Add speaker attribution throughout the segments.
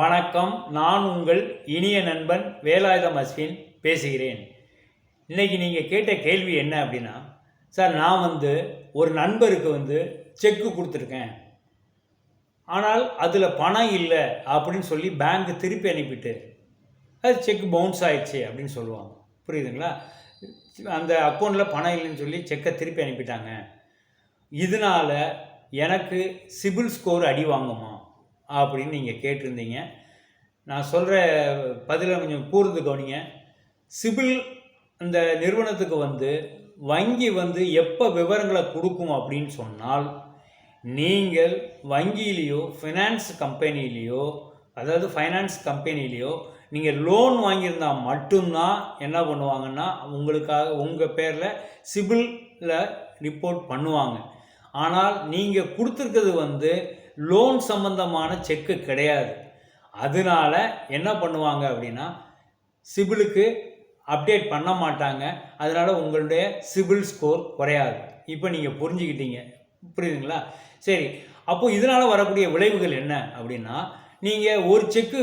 Speaker 1: வணக்கம். நான் உங்கள் இனிய நண்பன் வேலாயுதம் அஸ்வின் பேசுகிறேன். இன்றைக்கி நீங்கள் கேட்ட கேள்வி என்ன அப்படின்னா சார் நான் வந்து ஒரு நண்பருக்கு வந்து செக்கு கொடுத்துருக்கேன். ஆனால் அதில் பணம் இல்லை அப்படின்னு சொல்லி பேங்க்கு திருப்பி அனுப்பிட்டு அது செக் பவுன்ஸ் ஆயிடுச்சு அப்படின்னு சொல்லுவாங்க. புரியுதுங்களா? அந்த அக்கௌண்ட்டில் பணம் இல்லைன்னு சொல்லி செக்கை திருப்பி அனுப்பிட்டாங்க. இதனால் எனக்கு சிபில் ஸ்கோர் அடி வாங்குமா? அப்படின்னு நீங்கள் கேட்டிருந்தீங்க. நான் சொல்கிற பதிலை கொஞ்சம் கூர்ந்து கவனிங்க. சிபில் அந்த நிறுவனத்துக்கு வந்து வங்கி வந்து எப்போ விவரங்களை கொடுக்கும் அப்படின்னு சொன்னால் நீங்கள் வங்கியிலேயோ ஃபினான்ஸ் கம்பெனிலேயோ அதாவது ஃபைனான்ஸ் கம்பெனிலேயோ நீங்கள் லோன் வாங்கியிருந்தால் மட்டும்தான் என்ன பண்ணுவாங்கன்னா உங்களுக்காக உங்கள் பேரில் சிபிலில் ரிப்போர்ட் பண்ணுவாங்க. ஆனால் நீங்கள் கொடுத்துருக்கிறது வந்து லோன் சம்பந்தமான செக்கு கிடையாது. அதனால என்ன பண்ணுவாங்க அப்படின்னா சிபிலுக்கு அப்டேட் பண்ண மாட்டாங்க. அதனால் உங்களுடைய சிபில் ஸ்கோர் குறையாது. இப்போ நீங்கள் புரிஞ்சுக்கிட்டீங்க. புரியுதுங்களா? சரி. அப்போது இதனால் வரக்கூடிய விளைவுகள் என்ன அப்படின்னா நீங்கள் ஒரு செக்கு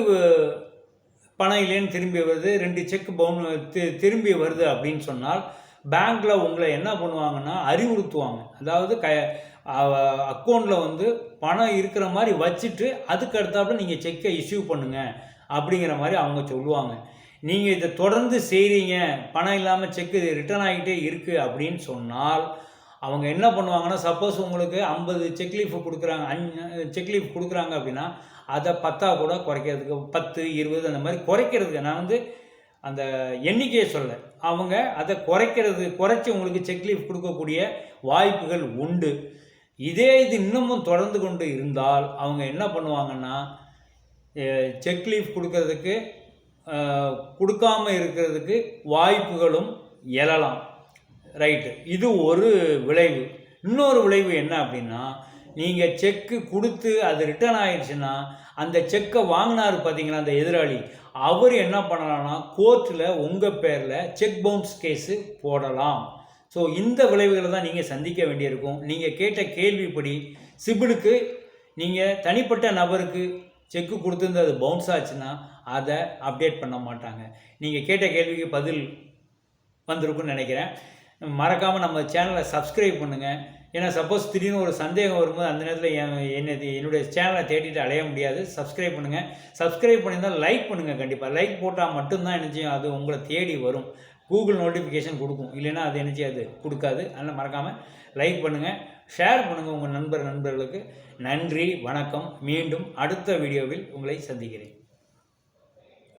Speaker 1: பணம் இல்லைன்னு திரும்பி வருது ரெண்டு செக் பவுன் திரும்பி வருது அப்படின்னு சொன்னால் பேங்க்கில் உங்களை என்ன பண்ணுவாங்கன்னா அறிவுறுத்துவாங்க. அதாவது க அக்கௌண்ட்டில் வந்து பணம் இருக்கிற மாதிரி வச்சுட்டு அதுக்கு அடுத்தாப்புல நீங்கள் செக்கை இஷ்யூ பண்ணுங்கள் அப்படிங்கிற மாதிரி அவங்க சொல்லுவாங்க. நீங்கள் இதை தொடர்ந்து செய்கிறீங்க பணம் இல்லாமல் செக்கு ரிட்டர்ன் ஆகிட்டே இருக்குது அப்படின்னு சொன்னால் அவங்க என்ன பண்ணுவாங்கன்னா சப்போஸ் உங்களுக்கு ஐம்பது செக் லீஃப் கொடுக்குறாங்க அஞ்சு செக் லீஃப் கொடுக்குறாங்க அப்படின்னா அதை பத்தா கூட குறைக்கிறதுக்கு பத்து இருபது அந்த மாதிரி குறைக்கிறதுக்கு நான் வந்து அந்த எண்ணிக்கையை சொல்ல அவங்க அதை குறைக்கிறது குறைச்சி உங்களுக்கு செக் லீஃப் கொடுக்கக்கூடிய வாய்ப்புகள் உண்டு. இதே இது இன்னமும் தொடர்ந்து கொண்டு இருந்தால் அவங்க என்ன பண்ணுவாங்கன்னா செக் லீஃப் கொடுக்கறதுக்கு கொடுக்காம இருக்கிறதுக்கு வாய்ப்புகளும் எழலாம். ரைட்டு இது ஒரு விளைவு. இன்னொரு விளைவு என்ன அப்படின்னா நீங்கள் செக்கு கொடுத்து அது ரிட்டர்ன் ஆயிடுச்சுன்னா அந்த செக்கை வாங்கினாரு பார்த்தீங்களா அந்த எதிராளி? அவர் என்ன பண்ணலாம்னா கோர்ட்டில் உங்கள் பேரில் செக் பவுன்ஸ் கேஸு போடலாம். ஸோ இந்த விளைவுகளை தான் நீங்கள் சந்திக்க வேண்டியிருக்கும். நீங்கள் கேட்ட கேள்விப்படி சிபிலுக்கு நீங்கள் தனிப்பட்ட நபருக்கு செக்கு கொடுத்துருந்து அது பவுன்ஸ் ஆச்சுன்னா அதை அப்டேட் பண்ண மாட்டாங்க. நீங்கள் கேட்ட கேள்விக்கு பதில் வந்திருக்குன்னு நினைக்கிறேன். மறக்காமல் நம்ம சேனலை சப்ஸ்கிரைப் பண்ணுங்கள் ஏன்னா சப்போஸ் திடீர்னு ஒரு சந்தேகம் வரும்போது அந்த நேரத்தில் என் என்னது என்னுடைய சேனலை தேடிட்டு அலைய முடியாது. சப்ஸ்கிரைப் பண்ணுங்கள் சப்ஸ்கிரைப் பண்ணியிருந்தால் லைக் பண்ணுங்கள் கண்டிப்பாக லைக் போட்டால் மட்டும்தான் என்ன செய்யும் அது உங்களை தேடி வரும். கூகுள் நோட்டிஃபிகேஷன் கொடுக்கும். இல்லைன்னா அது என்ன செய்யாது கொடுக்காது. அதனால் மறக்காமல் லைக் பண்ணுங்கள் ஷேர் பண்ணுங்கள் உங்கள் நண்பர் நண்பர்களுக்கு. நன்றி வணக்கம். மீண்டும் அடுத்த வீடியோவில் உங்களை சந்திக்கிறேன்.